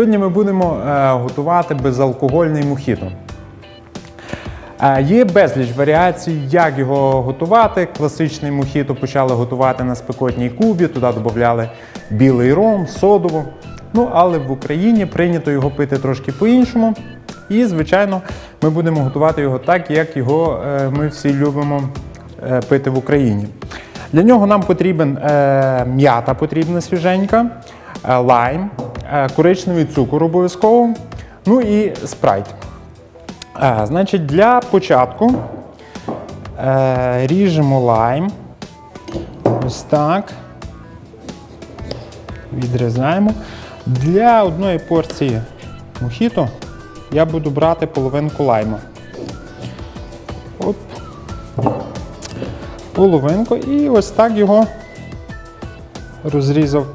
Сьогодні ми будемо е, готувати безалкогольний мохіто. Е, Є безліч варіацій, як його готувати. Класичний мохіто почали готувати на спекотній кубі, туди додавали білий ром, содову. Ну, але в Україні прийнято його пити трошки по-іншому. І, звичайно, ми будемо готувати його так, як його е, ми всі любимо пити в Україні. Для нього нам потрібен м'ята потрібна свіженька, лайм, коричневий цукор обов'язково, ну і спрайт. Значить, для початку е, ріжемо лайм. Ось так. Відрізаємо. Для одної порції мохіто я буду брати половинку лайма. Оп. Половинку і ось так його розрізав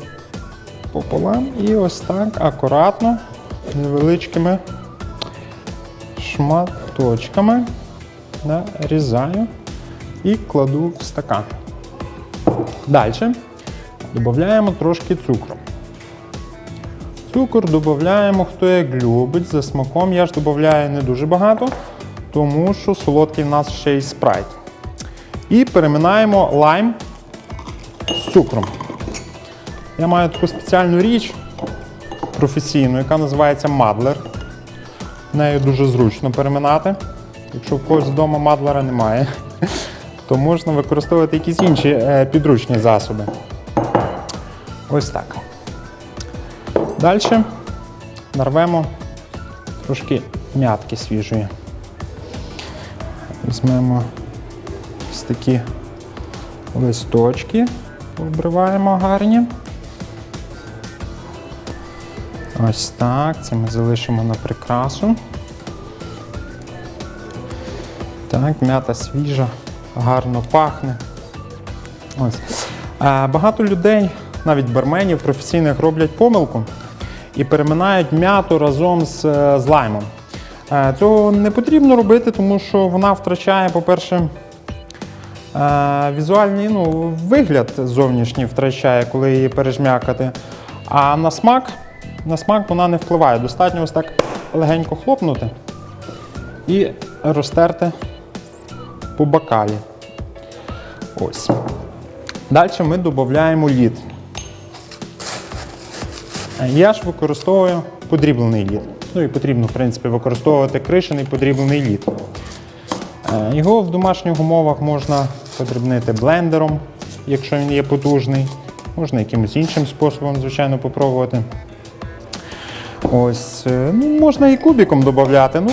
пополам і ось так акуратно, невеличкими шматочками нарізаю і кладу в стакан. Далі додаємо трошки цукру. Цукор додаємо, хто як любить, за смаком. Я ж додаю не дуже багато, тому що солодкий в нас ще й спрайт. І переминаємо лайм з цукром. Я маю таку спеціальну річ професійну, яка називається мадлер. Нею дуже зручно переминати. Якщо в когось вдома мадлера немає, то можна використовувати якісь інші е, підручні засоби. Ось так. Далі нарвемо трошки м'ятки свіжої. Візьмемо ось такі листочки, обриваємо гарні. Ось так, це ми залишимо на прикрасу. Так, м'ята свіжа, гарно пахне. Ось. А, багато людей, навіть барменів професійних, роблять помилку і переминають м'яту разом з, е, з лаймом. Е, Цього не потрібно робити, тому що вона втрачає, по-перше, е, візуальний ну, вигляд зовнішній втрачає, коли її пережмякати. А на смак, на смак вона не впливає. Достатньо ось так легенько хлопнути і розтерти по бокалі. Ось. Далі ми додаємо лід. Я ж використовую подріблений лід. Ну і потрібно, в принципі, використовувати кришений подріблений лід. Е, Його в домашніх умовах можна подрібнити блендером, якщо він є потужний. Можна якимось іншим способом, звичайно, попробувати. Ось, е, ну, можна і кубиком додати. Ну,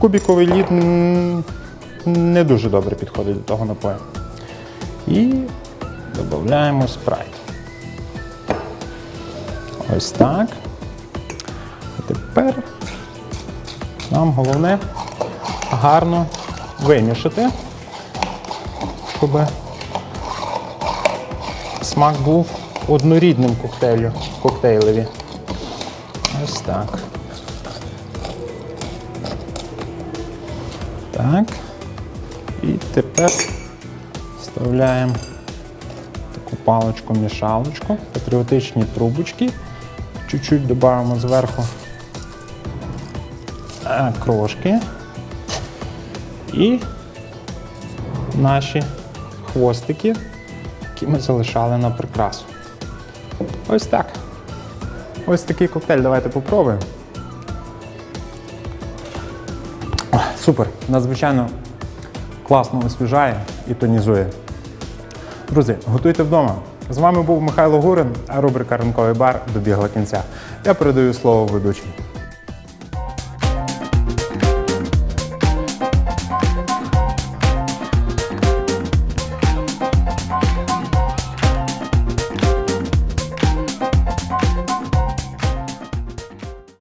кубиковий лід не дуже добре підходить до того напою. І додаємо спрайт. Ось так. А тепер нам головне гарно вимішати, щоб смак був однорідним коктейлю, коктейлеві. Ось так. Так. І тепер вставляємо таку паличку-мішалочку, патріотичні трубочки. Чуть-чуть додаємо зверху е, крошки і наші хвостики, які ми залишали на прикрасу. Ось так. Ось такий коктейль, давайте попробуємо. О, Супер, надзвичайно класно освіжає і тонізує. Друзі, готуйте вдома. З вами був Михайло Гурин, а рубрика Ранковий бар добігла кінця. Я передаю слово ведучим.